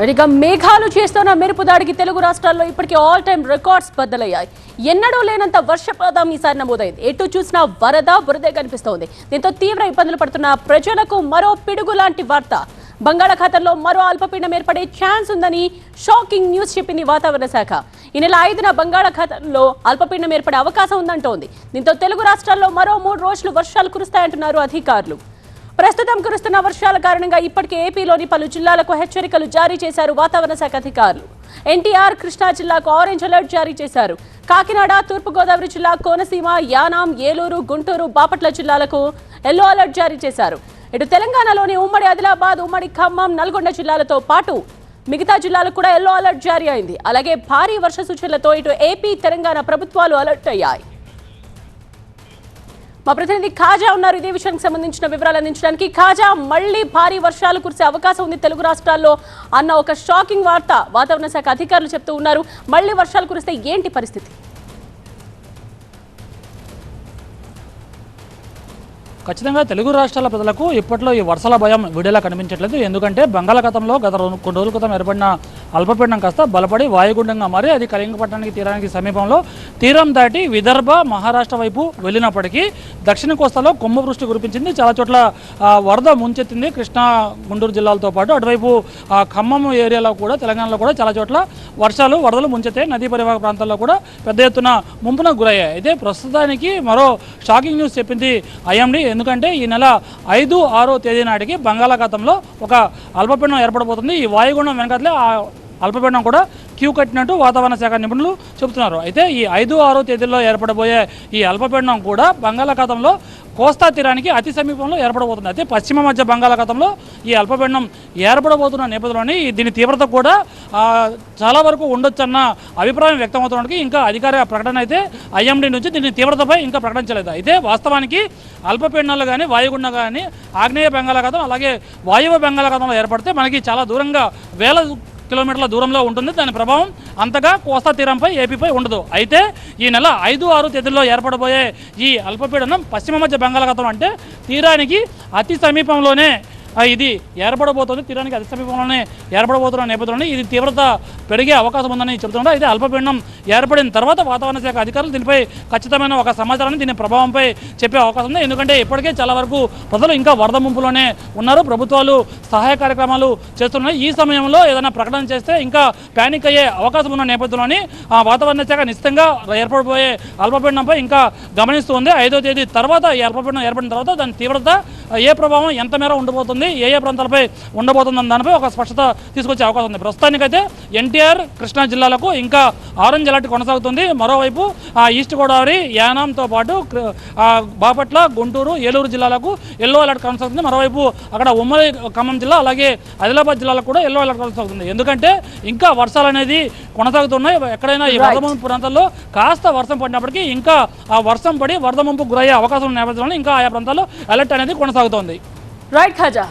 ఇక మేఘాలు చేస్తున్న మెరుపు దాడికి తెలుగు రాష్ట్రాల్లో ఇప్పటికే ఆల్ టైమ్ రికార్డ్స్ బద్దలయ్యాయి. ఎన్నడూ లేనంత వర్షపాతం ఈసారి నమోదైంది. ఎటు చూసినా వరద వరదే కనిపిస్తోంది. దీంతో తీవ్ర ఇబ్బందులు పడుతున్న ప్రజలకు మరో పిడుగు లాంటి వార్త. బంగాళాఖాతంలో మరో అల్పపీడనం ఏర్పడే ఛాన్స్ ఉందని షాకింగ్ న్యూస్ చెప్పింది వాతావరణ శాఖ. ఈ నెల ఐదున బంగాళాఖాతంలో అల్పపీడనం ఏర్పడే అవకాశం ఉందంటోంది. దీంతో తెలుగు రాష్ట్రాల్లో మరో మూడు రోజులు వర్షాలు కురుస్తాయంటున్నారు అధికారులు. ప్రస్తుతం కురుస్తున్న వర్షాల కారణంగా ఇప్పటికే ఏపీలోని పలు జిల్లాలకు హెచ్చరికలు జారీ చేశారు వాతావరణ శాఖ అధికారులు. ఎన్టీఆర్ కృష్ణా జిల్లాకు ఆరెంజ్ అలర్ట్ జారీ చేశారు. కాకినాడ తూర్పుగోదావరి జిల్లా కోనసీమ యానాం ఏలూరు గుంటూరు బాపట్ల జిల్లాలకు ఎల్లో అలర్ట్ జారీ చేశారు. ఇటు తెలంగాణలోని ఉమ్మడి ఆదిలాబాద్ ఉమ్మడి ఖమ్మం నల్గొండ జిల్లాలతో పాటు మిగతా జిల్లాలకు కూడా ఎల్లో అలర్ట్ జారీ అయింది. అలాగే భారీ వర్ష సూచనలతో ఇటు ఏపీ తెలంగాణ ప్రభుత్వాలు అలర్ట్ అయ్యాయి. మా ప్రతినిధి ఖాజా ఉన్నారు. ఇదే విషయానికి సంబంధించిన వివరాలు అందించడానికి ఖాజా మళ్ళీ భారీ వర్షాలు కురిసే అవకాశం ఉంది. తెలుగు రాష్ట్రాల్లో అన్న ఒక షాకింగ్ వార్త వాతావరణ శాఖ అధికారులు చెప్తూ ఉన్నారు. మళ్ళీ వర్షాలు కురిస్తే ఏంటి పరిస్థితి? ఖచ్చితంగా తెలుగు రాష్ట్రాల ప్రజలకు ఇప్పట్లో ఈ వర్షాల భయం విడేలా కనిపించట్లేదు. ఎందుకంటే బంగాళాఖాతంలో గత రెండు కొన్ని రోజుల క్రితం ఏర్పడిన అల్పపీడనం కాస్త బలపడి వాయుగుండంగా మారి అది కళింగపట్నానికి తీరానికి సమీపంలో తీరం దాటి విదర్భ మహారాష్ట్ర వైపు వెళ్ళినప్పటికీ దక్షిణ కోస్తాలో కుంభవృష్టి కురిపించింది. చాలా చోట్ల వరద ముంచెత్తింది. కృష్ణా గుంటూరు జిల్లాలతో పాటు అటువైపు ఖమ్మం ఏరియాలో కూడా తెలంగాణలో కూడా చాలా చోట్ల వర్షాలు వరదలు ముంచెత్తాయి. నదీ పరివాహక ప్రాంతాల్లో కూడా పెద్ద ఎత్తున ముంపున గురయ్యాయి. అయితే ప్రస్తుతానికి మరో షాకింగ్ న్యూస్ చెప్పింది ఐఎండి. ఎందుకంటే ఈ నెల ఐదు ఆరో తేదీ నాటికి బంగాళాఖాతంలో ఒక అల్పపీడనం ఏర్పడబోతుంది. ఈ వాయుగుండం వెనకాతలే ఆ అల్పపీడనం కూడా క్యూ కట్టినట్టు వాతావరణ శాఖ నిపుణులు చెబుతున్నారు. అయితే ఈ ఐదు ఆరో తేదీల్లో ఏర్పడబోయే ఈ అల్పపీడనం కూడా బంగాళాఖాతంలో కోస్తా తీరానికి అతి సమీపంలో ఏర్పడబోతుంది. అయితే పశ్చిమ మధ్య బంగాళాఖాతంలో ఈ అల్పపీడనం ఏర్పడబోతున్న నేపథ్యంలోని దీని తీవ్రత కూడా చాలా వరకు ఉండొచ్చన్న అభిప్రాయం వ్యక్తమవుతున్నప్పటికీ ఇంకా అధికారిక ప్రకటన అయితే ఐఎండీ నుంచి దీని తీవ్రతపై ఇంకా ప్రకటించలేదు. అయితే వాస్తవానికి అల్పపీడనాలు కానీ వాయుగుండ కానీ ఆగ్నేయ బంగాళాఖాతం అలాగే వాయువ్య బంగాళాఖాతంలో ఏర్పడితే మనకి చాలా దూరంగా వేల కిలోమీటర్ల దూరంలో ఉంటుంది. దాని ప్రభావం అంతగా కోస్తా తీరంపై ఏపీపై ఉండదు. అయితే ఈ నెల ఐదు ఆరు తేదీల్లో ఏర్పడబోయే ఈ అల్పపీడనం పశ్చిమ మధ్య బంగాళాఖాతం అంటే తీరానికి అతి సమీపంలోనే ఇది ఏర్పడబోతుంది. తీరానికి అతి సమీపంలోనే ఏర్పడబోతున్న నేపథ్యంలో ఇది తీవ్రత పెరిగే అవకాశం ఉందని చెబుతున్నారు అయితే అల్పపీడనం ఏర్పడిన తర్వాత వాతావరణ శాఖ అధికారులు దీనిపై ఖచ్చితమైన ఒక సమాచారాన్ని దీని ప్రభావంపై చెప్పే అవకాశం ఉంది. ఎందుకంటే ఇప్పటికే చాలా వరకు ప్రజలు ఇంకా వరద ముంపులోనే ఉన్నారు. ప్రభుత్వాలు సహాయ కార్యక్రమాలు చేస్తున్నాయి. ఈ సమయంలో ఏదైనా ప్రకటన చేస్తే ఇంకా ప్యానిక్ అయ్యే అవకాశం ఉన్న నేపథ్యంలోని ఆ వాతావరణ శాఖ నిశ్చితంగా ఏర్పడబోయే అల్పపీడనంపై ఇంకా గమనిస్తూ ఉంది. ఐదో తేదీ తర్వాత ఈ అల్పపీడనం ఏర్పడిన తర్వాత దాని తీవ్రత ఏ ప్రభావం ఎంత మేర ఉండబోతుంది ఏ ఏ ప్రాంతాలపై ఉండబోతుంది దానిపై ఒక స్పష్టత తీసుకొచ్చే అవకాశం ఉంది. ప్రస్తుతానికైతే ఎన్టీఆర్ కృష్ణా జిల్లాలకు ఇంకా ఆరెంజ్ అలర్ట్ కొనసాగుతుంది. మరోవైపు ఆ ఈస్ట్ గోదావరి యానాంతో పాటు బాపట్ల గుంటూరు ఏలూరు జిల్లాలకు ఎల్లో అలర్ట్ కొనసాగుతుంది. మరోవైపు అక్కడ ఉమ్మడి ఖమ్మం జిల్లా అలాగే ఆదిలాబాద్ జిల్లాలకు కూడా ఎల్లో అలర్ట్ కొనసాగుతుంది. ఎందుకంటే ఇంకా వర్షాలు అనేది కొనసాగుతున్నాయి. ఎక్కడైనా ఈ వరద ముంపు ప్రాంతాల్లో కాస్త వర్షం పడినప్పటికీ ఇంకా ఆ వర్షం పడి వరద ముంపు గురయ్యే అవకాశం ఉన్న నేపథ్యంలో ఇంకా ఆయా ప్రాంతాల్లో అలర్ట్ అనేది కొనసాగుతోంది రైట్ ఖాజా